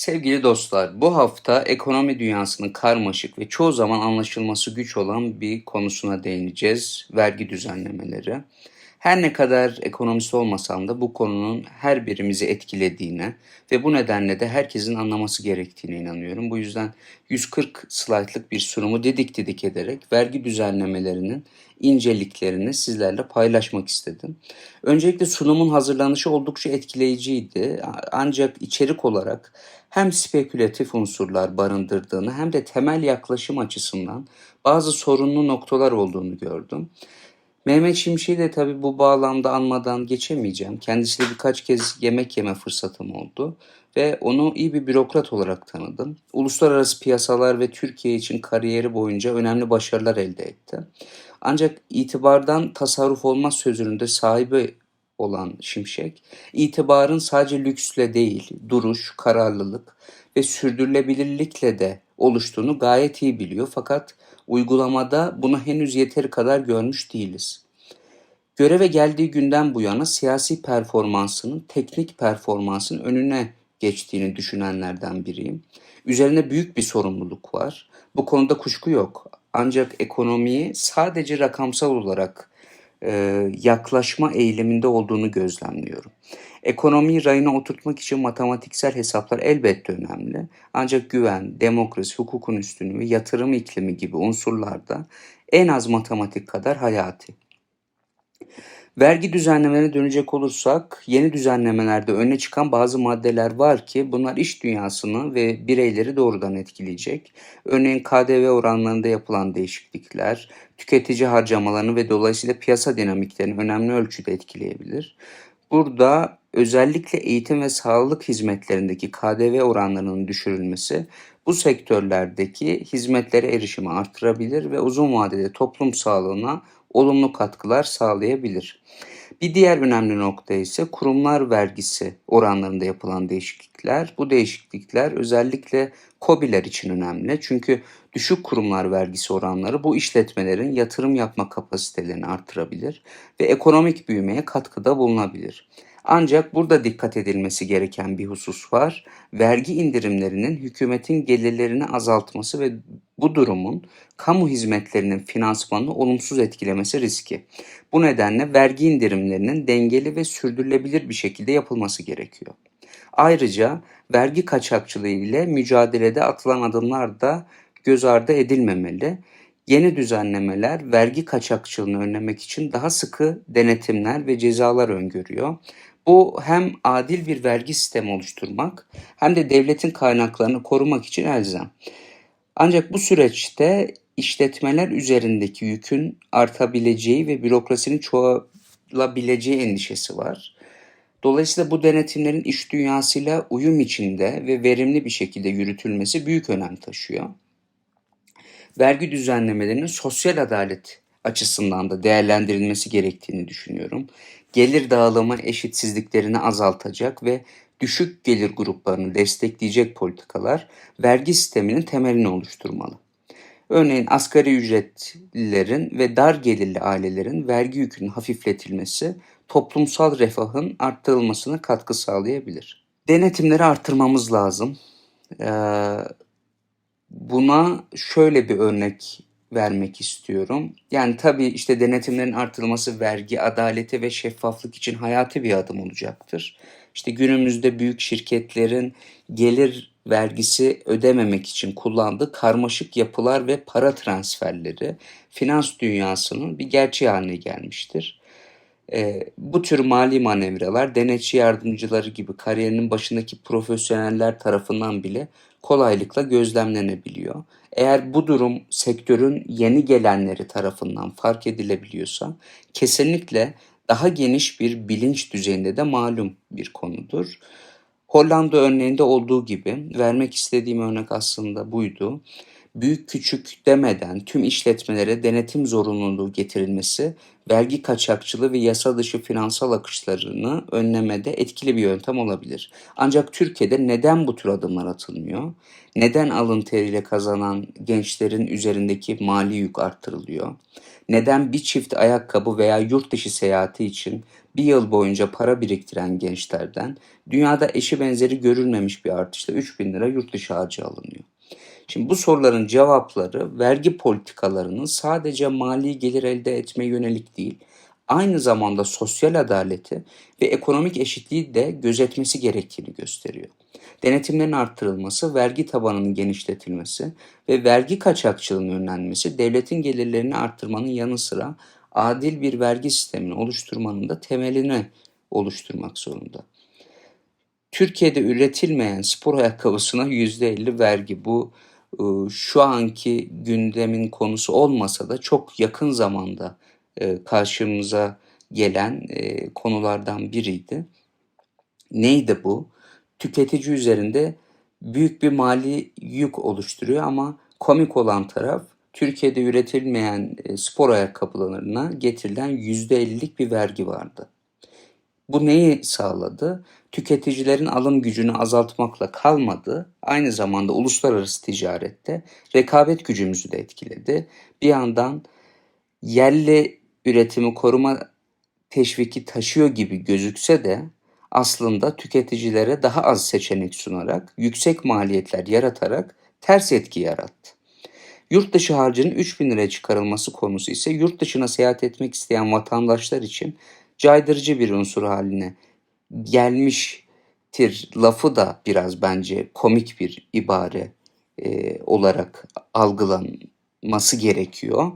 Sevgili dostlar, bu hafta ekonomi dünyasının karmaşık ve çoğu zaman anlaşılması güç olan bir konusuna değineceğiz. Vergi düzenlemeleri. Her ne kadar ekonomist olmasam da bu konunun her birimizi etkilediğine ve bu nedenle de herkesin anlaması gerektiğine inanıyorum. Bu yüzden 140 slaytlık bir sunumu didik didik ederek vergi düzenlemelerinin inceliklerini sizlerle paylaşmak istedim. Öncelikle sunumun hazırlanışı oldukça etkileyiciydi. Ancak içerik olarak hem spekülatif unsurlar barındırdığını hem de temel yaklaşım açısından bazı sorunlu noktalar olduğunu gördüm. Mehmet Şimşek'i de tabii bu bağlamda anmadan geçemeyeceğim. Kendisiyle birkaç kez yemek yeme fırsatım oldu ve onu iyi bir bürokrat olarak tanıdım. Uluslararası piyasalar ve Türkiye için kariyeri boyunca önemli başarılar elde etti. Ancak itibardan tasarruf olmaz sözünün de sahibi olan Şimşek, itibarın sadece lüksle değil, duruş, kararlılık ve sürdürülebilirlikle de oluştuğunu gayet iyi biliyor. Fakat uygulamada bunu henüz yeteri kadar görmüş değiliz. Göreve geldiği günden bu yana siyasi performansının teknik performansın önüne geçtiğini düşünenlerden biriyim. Üzerine büyük bir sorumluluk var. Bu konuda kuşku yok. Ancak ekonomiyi sadece rakamsal olarak e, yaklaşma eğiliminde olduğunu gözlemliyorum. Ekonomiyi rayına oturtmak için matematiksel hesaplar elbette önemli. Ancak güven, demokrasi, hukukun üstünlüğü yatırım iklimi gibi unsurlarda en az matematik kadar hayati. Vergi düzenlemelerine dönecek olursak yeni düzenlemelerde öne çıkan bazı maddeler var ki bunlar iş dünyasını ve bireyleri doğrudan etkileyecek. Örneğin KDV oranlarında yapılan değişiklikler, tüketici harcamalarını ve dolayısıyla piyasa dinamiklerini önemli ölçüde etkileyebilir. Burada özellikle eğitim ve sağlık hizmetlerindeki KDV oranlarının düşürülmesi bu sektörlerdeki hizmetlere erişimi artırabilir ve uzun vadede toplum sağlığına olumlu katkılar sağlayabilir. Bir diğer önemli nokta ise kurumlar vergisi oranlarında yapılan değişiklikler. Bu değişiklikler özellikle KOBİ'ler için önemli. Çünkü düşük kurumlar vergisi oranları bu işletmelerin yatırım yapma kapasitelerini artırabilir ve ekonomik büyümeye katkıda bulunabilir. Ancak burada dikkat edilmesi gereken bir husus var. Vergi indirimlerinin hükümetin gelirlerini azaltması ve bu durumun kamu hizmetlerinin finansmanını olumsuz etkilemesi riski. Bu nedenle vergi indirimlerinin dengeli ve sürdürülebilir bir şekilde yapılması gerekiyor. Ayrıca vergi kaçakçılığı ile mücadelede atılan adımlar da göz ardı edilmemeli. Yeni düzenlemeler vergi kaçakçılığını önlemek için daha sıkı denetimler ve cezalar öngörüyor. Bu hem adil bir vergi sistemi oluşturmak hem de devletin kaynaklarını korumak için elzem. Ancak bu süreçte işletmeler üzerindeki yükün artabileceği ve bürokrasinin çoğalabileceği endişesi var. Dolayısıyla bu denetimlerin iş dünyasıyla uyum içinde ve verimli bir şekilde yürütülmesi büyük önem taşıyor. Vergi düzenlemelerinin sosyal adalet açısından da değerlendirilmesi gerektiğini düşünüyorum. Gelir dağılımı eşitsizliklerini azaltacak ve düşük gelir gruplarını destekleyecek politikalar vergi sisteminin temelini oluşturmalı. Örneğin asgari ücretlilerin ve dar gelirli ailelerin vergi yükünün hafifletilmesi toplumsal refahın arttırılmasına katkı sağlayabilir. Denetimleri arttırmamız lazım. Ee, buna şöyle bir örnek vermek istiyorum. Yani tabii işte denetimlerin artırılması vergi, adaleti ve şeffaflık için hayati bir adım olacaktır. İşte günümüzde büyük şirketlerin gelir vergisi ödememek için kullandığı karmaşık yapılar ve para transferleri finans dünyasının bir gerçeği haline gelmiştir. E, bu tür mali manevralar denetçi yardımcıları gibi kariyerinin başındaki profesyoneller tarafından bile kolaylıkla gözlemlenebiliyor. Eğer bu durum sektörün yeni gelenleri tarafından fark edilebiliyorsa kesinlikle daha geniş bir bilinç düzeyinde de malum bir konudur. Hollanda örneğinde olduğu gibi vermek istediğim örnek aslında buydu büyük küçük demeden tüm işletmelere denetim zorunluluğu getirilmesi vergi kaçakçılığı ve yasa dışı finansal akışlarını önlemede etkili bir yöntem olabilir. Ancak Türkiye'de neden bu tür adımlar atılmıyor? Neden alın teriyle kazanan gençlerin üzerindeki mali yük arttırılıyor? Neden bir çift ayakkabı veya yurt dışı seyahati için bir yıl boyunca para biriktiren gençlerden dünyada eşi benzeri görülmemiş bir artışla 3000 lira yurt dışı harcı alınıyor. Şimdi bu soruların cevapları vergi politikalarının sadece mali gelir elde etme yönelik değil, aynı zamanda sosyal adaleti ve ekonomik eşitliği de gözetmesi gerektiğini gösteriyor. Denetimlerin arttırılması, vergi tabanının genişletilmesi ve vergi kaçakçılığının önlenmesi devletin gelirlerini arttırmanın yanı sıra adil bir vergi sistemini oluşturmanın da temelini oluşturmak zorunda. Türkiye'de üretilmeyen spor ayakkabısına %50 vergi. Bu şu anki gündemin konusu olmasa da çok yakın zamanda e, karşımıza gelen e, konulardan biriydi. Neydi bu? Tüketici üzerinde büyük bir mali yük oluşturuyor ama komik olan taraf Türkiye'de üretilmeyen spor ayakkabılarına getirilen %50'lik bir vergi vardı. Bu neyi sağladı? Tüketicilerin alım gücünü azaltmakla kalmadı. Aynı zamanda uluslararası ticarette rekabet gücümüzü de etkiledi. Bir yandan yerli üretimi koruma teşviki taşıyor gibi gözükse de aslında tüketicilere daha az seçenek sunarak, yüksek maliyetler yaratarak ters etki yarattı. Yurt dışı harcının 3000 liraya çıkarılması konusu ise yurt dışına seyahat etmek isteyen vatandaşlar için caydırıcı bir unsur haline gelmiştir lafı da biraz bence komik bir ibare e, olarak algılanması gerekiyor.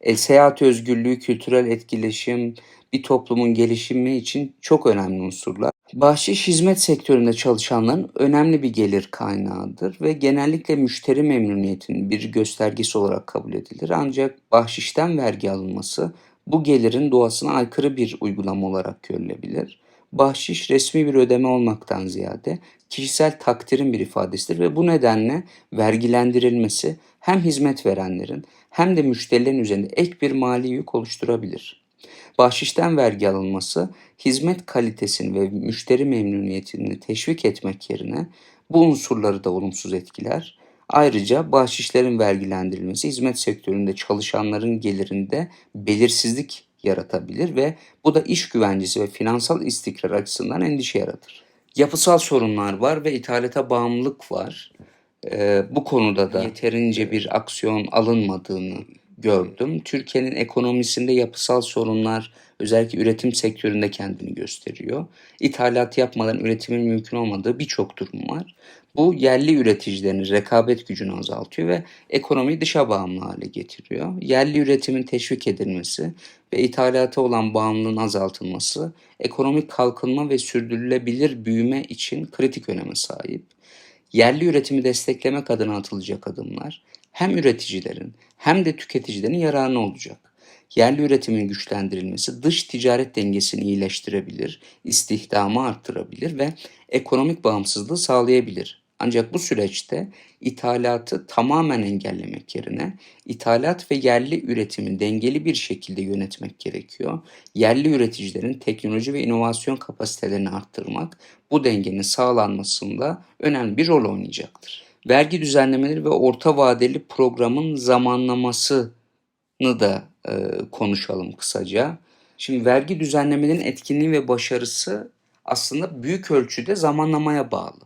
E, seyahat özgürlüğü, kültürel etkileşim, bir toplumun gelişimi için çok önemli unsurlar. Bahşiş hizmet sektöründe çalışanların önemli bir gelir kaynağıdır ve genellikle müşteri memnuniyetinin bir göstergesi olarak kabul edilir. Ancak bahşişten vergi alınması bu gelirin doğasına aykırı bir uygulama olarak görülebilir. Bahşiş resmi bir ödeme olmaktan ziyade kişisel takdirin bir ifadesidir ve bu nedenle vergilendirilmesi hem hizmet verenlerin hem de müşterilerin üzerinde ek bir mali yük oluşturabilir. Bahşişten vergi alınması hizmet kalitesini ve müşteri memnuniyetini teşvik etmek yerine bu unsurları da olumsuz etkiler. Ayrıca bahşişlerin vergilendirilmesi hizmet sektöründe çalışanların gelirinde belirsizlik yaratabilir ve bu da iş güvencesi ve finansal istikrar açısından endişe yaratır. Yapısal sorunlar var ve ithalata bağımlılık var. Ee, bu konuda da yeterince bir aksiyon alınmadığını gördüm. Türkiye'nin ekonomisinde yapısal sorunlar özellikle üretim sektöründe kendini gösteriyor. İthalat yapmadan üretimin mümkün olmadığı birçok durum var. Bu yerli üreticilerin rekabet gücünü azaltıyor ve ekonomiyi dışa bağımlı hale getiriyor. Yerli üretimin teşvik edilmesi ve ithalata olan bağımlılığın azaltılması ekonomik kalkınma ve sürdürülebilir büyüme için kritik öneme sahip. Yerli üretimi desteklemek adına atılacak adımlar hem üreticilerin hem de tüketicilerin yararına olacak. Yerli üretimin güçlendirilmesi dış ticaret dengesini iyileştirebilir, istihdamı arttırabilir ve ekonomik bağımsızlığı sağlayabilir. Ancak bu süreçte ithalatı tamamen engellemek yerine ithalat ve yerli üretimi dengeli bir şekilde yönetmek gerekiyor. Yerli üreticilerin teknoloji ve inovasyon kapasitelerini arttırmak bu dengenin sağlanmasında önemli bir rol oynayacaktır. Vergi düzenlemeleri ve orta vadeli programın zamanlamasını da konuşalım kısaca. Şimdi vergi düzenlemelerinin etkinliği ve başarısı aslında büyük ölçüde zamanlamaya bağlı.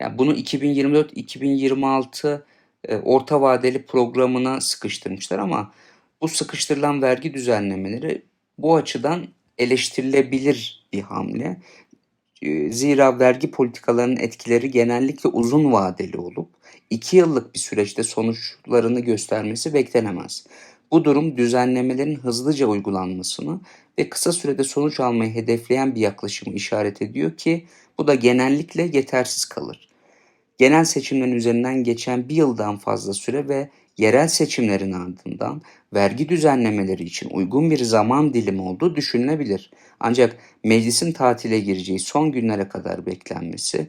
Yani bunu 2024-2026 e, orta vadeli programına sıkıştırmışlar ama bu sıkıştırılan vergi düzenlemeleri bu açıdan eleştirilebilir bir hamle. E, zira vergi politikalarının etkileri genellikle uzun vadeli olup 2 yıllık bir süreçte sonuçlarını göstermesi beklenemez. Bu durum düzenlemelerin hızlıca uygulanmasını ve kısa sürede sonuç almayı hedefleyen bir yaklaşımı işaret ediyor ki bu da genellikle yetersiz kalır. Genel seçimlerin üzerinden geçen bir yıldan fazla süre ve yerel seçimlerin ardından vergi düzenlemeleri için uygun bir zaman dilimi olduğu düşünülebilir. Ancak meclisin tatile gireceği son günlere kadar beklenmesi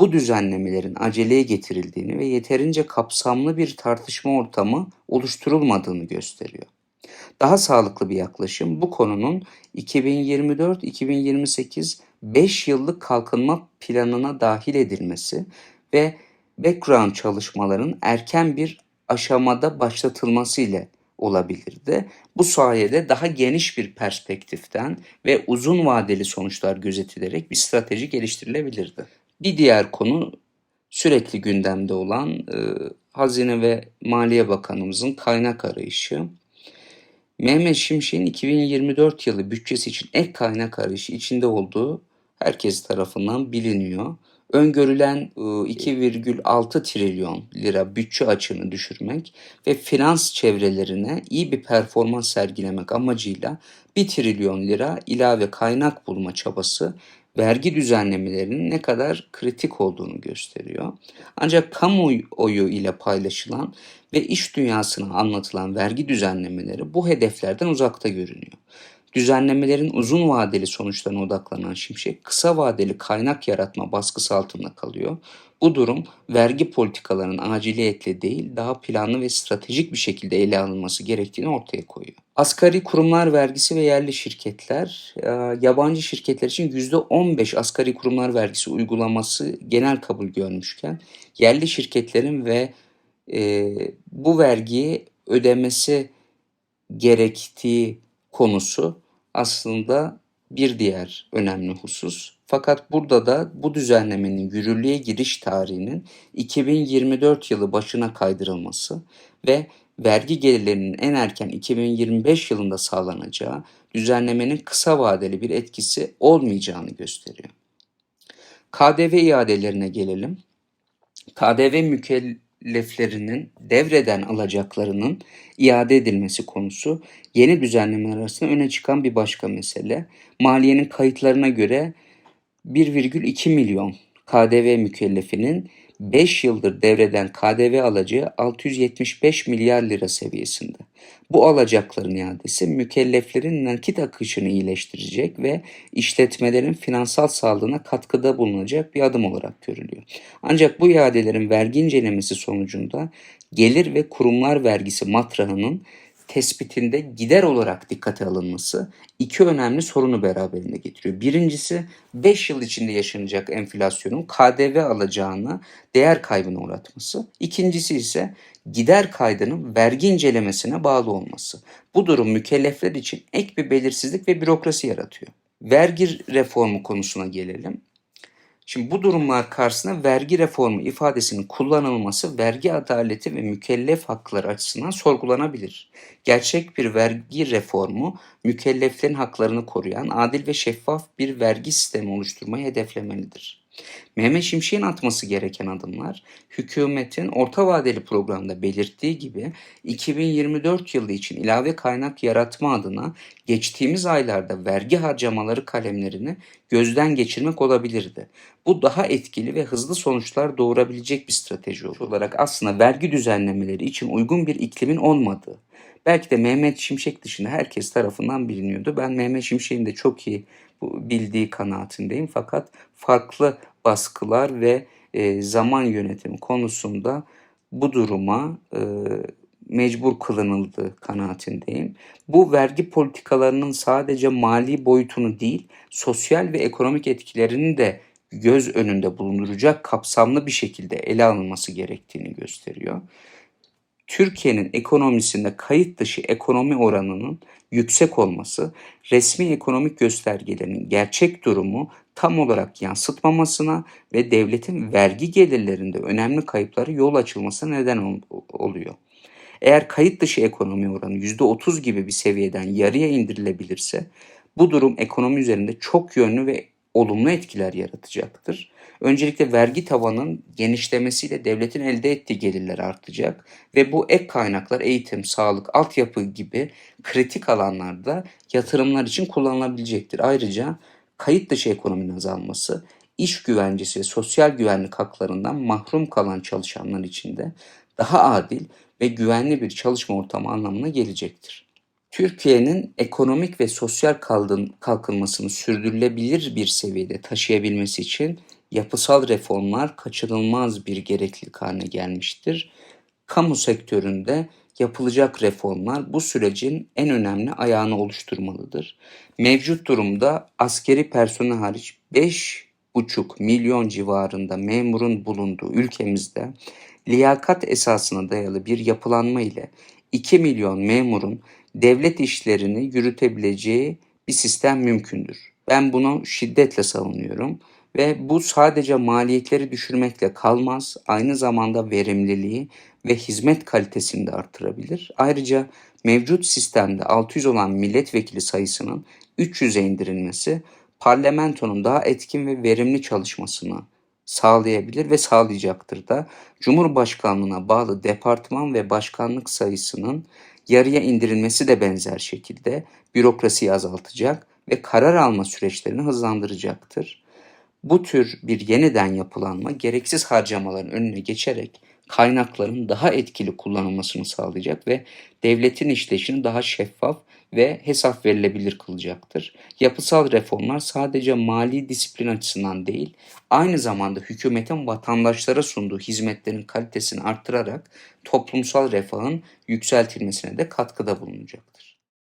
bu düzenlemelerin aceleye getirildiğini ve yeterince kapsamlı bir tartışma ortamı oluşturulmadığını gösteriyor. Daha sağlıklı bir yaklaşım bu konunun 2024-2028 5 yıllık kalkınma planına dahil edilmesi ve background çalışmaların erken bir aşamada başlatılması ile olabilirdi. Bu sayede daha geniş bir perspektiften ve uzun vadeli sonuçlar gözetilerek bir strateji geliştirilebilirdi. Bir diğer konu sürekli gündemde olan e, Hazine ve Maliye Bakanımızın kaynak arayışı. Mehmet Şimşek'in 2024 yılı bütçesi için ek kaynak arayışı içinde olduğu herkes tarafından biliniyor. Öngörülen 2,6 trilyon lira bütçe açığını düşürmek ve finans çevrelerine iyi bir performans sergilemek amacıyla 1 trilyon lira ilave kaynak bulma çabası vergi düzenlemelerinin ne kadar kritik olduğunu gösteriyor. Ancak kamuoyu ile paylaşılan ve iş dünyasına anlatılan vergi düzenlemeleri bu hedeflerden uzakta görünüyor. Düzenlemelerin uzun vadeli sonuçlarına odaklanan Şimşek kısa vadeli kaynak yaratma baskısı altında kalıyor. Bu durum vergi politikalarının aciliyetle değil daha planlı ve stratejik bir şekilde ele alınması gerektiğini ortaya koyuyor. Asgari kurumlar vergisi ve yerli şirketler, e, yabancı şirketler için %15 asgari kurumlar vergisi uygulaması genel kabul görmüşken, yerli şirketlerin ve e, bu vergiyi ödemesi gerektiği konusu aslında bir diğer önemli husus. Fakat burada da bu düzenlemenin yürürlüğe giriş tarihinin 2024 yılı başına kaydırılması ve vergi gelirlerinin en erken 2025 yılında sağlanacağı düzenlemenin kısa vadeli bir etkisi olmayacağını gösteriyor. KDV iadelerine gelelim. KDV mükelleflerinin devreden alacaklarının iade edilmesi konusu yeni düzenlemeler arasında öne çıkan bir başka mesele. Maliyenin kayıtlarına göre 1,2 milyon KDV mükellefinin 5 yıldır devreden KDV alacağı 675 milyar lira seviyesinde. Bu alacakların iadesi mükelleflerin nakit akışını iyileştirecek ve işletmelerin finansal sağlığına katkıda bulunacak bir adım olarak görülüyor. Ancak bu iadelerin vergi incelemesi sonucunda gelir ve kurumlar vergisi matrahının tespitinde gider olarak dikkate alınması iki önemli sorunu beraberinde getiriyor. Birincisi 5 yıl içinde yaşanacak enflasyonun KDV alacağına değer kaybına uğratması. İkincisi ise gider kaydının vergi incelemesine bağlı olması. Bu durum mükellefler için ek bir belirsizlik ve bürokrasi yaratıyor. Vergi reformu konusuna gelelim. Şimdi bu durumlar karşısında vergi reformu ifadesinin kullanılması vergi adaleti ve mükellef hakları açısından sorgulanabilir. Gerçek bir vergi reformu mükelleflerin haklarını koruyan adil ve şeffaf bir vergi sistemi oluşturmayı hedeflemelidir. Mehmet Şimşek'in atması gereken adımlar hükümetin orta vadeli programda belirttiği gibi 2024 yılı için ilave kaynak yaratma adına geçtiğimiz aylarda vergi harcamaları kalemlerini gözden geçirmek olabilirdi. Bu daha etkili ve hızlı sonuçlar doğurabilecek bir strateji olarak aslında vergi düzenlemeleri için uygun bir iklimin olmadığı, belki de Mehmet Şimşek dışında herkes tarafından biliniyordu. Ben Mehmet Şimşek'in de çok iyi bildiği kanaatindeyim. Fakat farklı baskılar ve e, zaman yönetimi konusunda bu duruma e, mecbur kılınıldığı kanaatindeyim. Bu vergi politikalarının sadece mali boyutunu değil, sosyal ve ekonomik etkilerini de göz önünde bulunduracak kapsamlı bir şekilde ele alınması gerektiğini gösteriyor. Türkiye'nin ekonomisinde kayıt dışı ekonomi oranının yüksek olması, resmi ekonomik göstergelerin gerçek durumu tam olarak yansıtmamasına ve devletin vergi gelirlerinde önemli kayıpları yol açılmasına neden oluyor. Eğer kayıt dışı ekonomi oranı %30 gibi bir seviyeden yarıya indirilebilirse bu durum ekonomi üzerinde çok yönlü ve olumlu etkiler yaratacaktır. Öncelikle vergi tavanın genişlemesiyle devletin elde ettiği gelirler artacak ve bu ek kaynaklar eğitim, sağlık, altyapı gibi kritik alanlarda yatırımlar için kullanılabilecektir. Ayrıca kayıt dışı ekonominin azalması, iş güvencesi ve sosyal güvenlik haklarından mahrum kalan çalışanlar için de daha adil ve güvenli bir çalışma ortamı anlamına gelecektir. Türkiye'nin ekonomik ve sosyal kalkınmasını sürdürülebilir bir seviyede taşıyabilmesi için yapısal reformlar kaçınılmaz bir gereklilik haline gelmiştir. Kamu sektöründe yapılacak reformlar bu sürecin en önemli ayağını oluşturmalıdır. Mevcut durumda askeri personel hariç 5,5 milyon civarında memurun bulunduğu ülkemizde liyakat esasına dayalı bir yapılanma ile 2 milyon memurun devlet işlerini yürütebileceği bir sistem mümkündür. Ben bunu şiddetle savunuyorum ve bu sadece maliyetleri düşürmekle kalmaz, aynı zamanda verimliliği ve hizmet kalitesini de artırabilir. Ayrıca mevcut sistemde 600 olan milletvekili sayısının 300'e indirilmesi parlamentonun daha etkin ve verimli çalışmasını sağlayabilir ve sağlayacaktır da. Cumhurbaşkanlığına bağlı departman ve başkanlık sayısının yarıya indirilmesi de benzer şekilde bürokrasiyi azaltacak ve karar alma süreçlerini hızlandıracaktır. Bu tür bir yeniden yapılanma gereksiz harcamaların önüne geçerek kaynakların daha etkili kullanılmasını sağlayacak ve devletin işleyişini daha şeffaf ve hesap verilebilir kılacaktır. Yapısal reformlar sadece mali disiplin açısından değil, aynı zamanda hükümetin vatandaşlara sunduğu hizmetlerin kalitesini arttırarak toplumsal refahın yükseltilmesine de katkıda bulunacaktır.